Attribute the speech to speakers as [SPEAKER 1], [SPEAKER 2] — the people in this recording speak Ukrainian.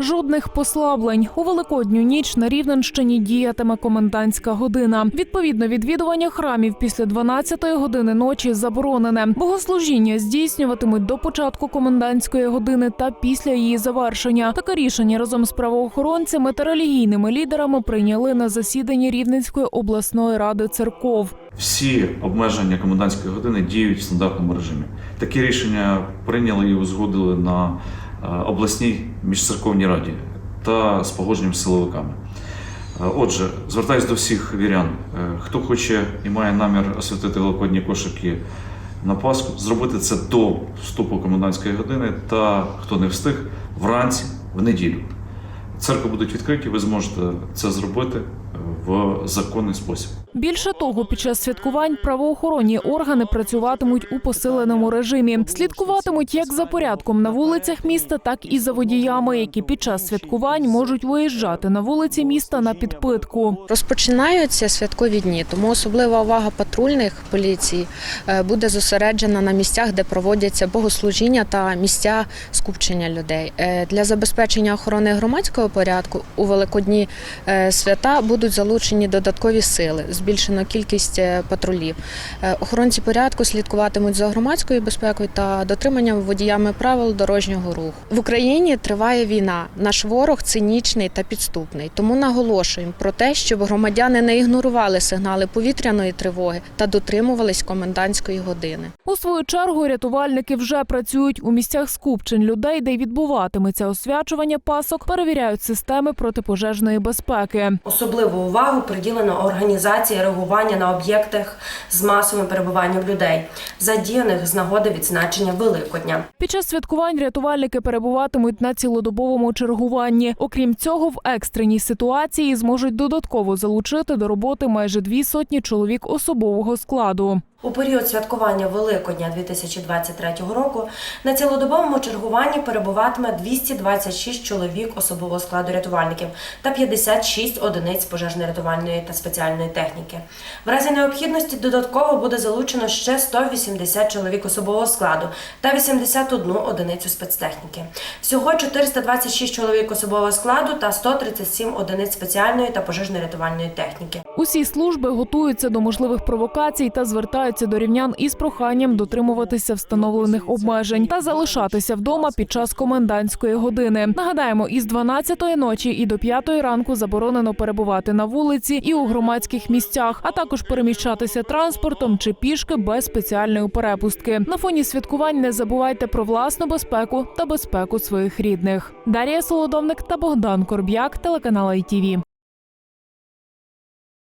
[SPEAKER 1] Жодних послаблень у великодню ніч на Рівненщині діятиме комендантська година. Відповідно, відвідування храмів після 12-ї години ночі заборонене. Богослужіння здійснюватимуть до початку комендантської години та після її завершення. Таке рішення разом з правоохоронцями та релігійними лідерами прийняли на засіданні Рівненської обласної ради церков.
[SPEAKER 2] Всі обмеження комендантської години діють в стандартному режимі. Такі рішення прийняли і узгодили на обласній міжцерковній раді та з погодженням силовиками. Е, Отже, звертаюся до всіх вірян. Е, Хто хоче і має намір освятити великодні кошики на Пасху, зробити це до вступу комендантської години, та хто не встиг, вранці в неділю. Церкви будуть відкриті, ви зможете це зробити е, в законний спосіб.
[SPEAKER 1] Більше того, під час святкувань правоохоронні органи працюватимуть у посиленому режимі, слідкуватимуть як за порядком на вулицях міста, так і за водіями, які під час святкувань можуть виїжджати на вулиці міста на підпитку.
[SPEAKER 3] Розпочинаються святкові дні, тому особлива увага патрульних поліції е, буде зосереджена на місцях, де проводяться богослужіння та місця скупчення людей. Е, Для забезпечення охорони громадського порядку у великодні е, свята будуть залучені додаткові сили, збільшено кількість е, патрулів. Е, Охоронці порядку слідкуватимуть за громадською безпекою та дотриманням водіями правил дорожнього руху. В Україні триває війна. Наш ворог цинічний та підступний. Тому наголошуємо про те, щоб громадяни не ігнорували сигнали повітряної тривоги та дотримувались комендантської години.
[SPEAKER 1] У свою чергу рятувальники вже працюють у місцях скупчень людей, де й відбуватиметься освячування пасок, перевіряють системи протипожежної безпеки.
[SPEAKER 4] Особливу увагу приділено організації реагування на об'єктах з масовим перебуванням людей, задіяних з нагоди відзначення Великодня.
[SPEAKER 1] Під час святкувань рятувальники перебуватимуть на цілодобовому чергуванні. Окрім цього, в екстреній ситуації зможуть додатково залучити до роботи майже дві сотні чоловік особового складу.
[SPEAKER 4] У період святкування Великодня 2023 року на цілодобовому чергуванні перебуватиме 226 чоловік особового складу рятувальників та 56 одиниць пожежно-рятувальної та спеціальної техніки. В разі необхідності додатково буде залучено ще 180 чоловік особового складу та 81 одиницю спецтехніки. Всього 426 чоловік особового складу та 137 одиниць спеціальної та пожежно-рятувальної техніки.
[SPEAKER 1] Усі служби готуються до можливих провокацій та звертаються до рівнян із проханням дотримуватися встановлених обмежень та залишатися вдома під час комендантської години. Нагадаємо, із 12-ї ночі і до 5-ї ранку заборонено перебувати на вулиці і у громадських місцях, а також переміщатися транспортом чи пішки без спеціальної перепустки. На фоні святкувань не забувайте про власну безпеку та безпеку своїх рідних. Дар'я Солодовник та Богдан Корб'як, телеканал ITV.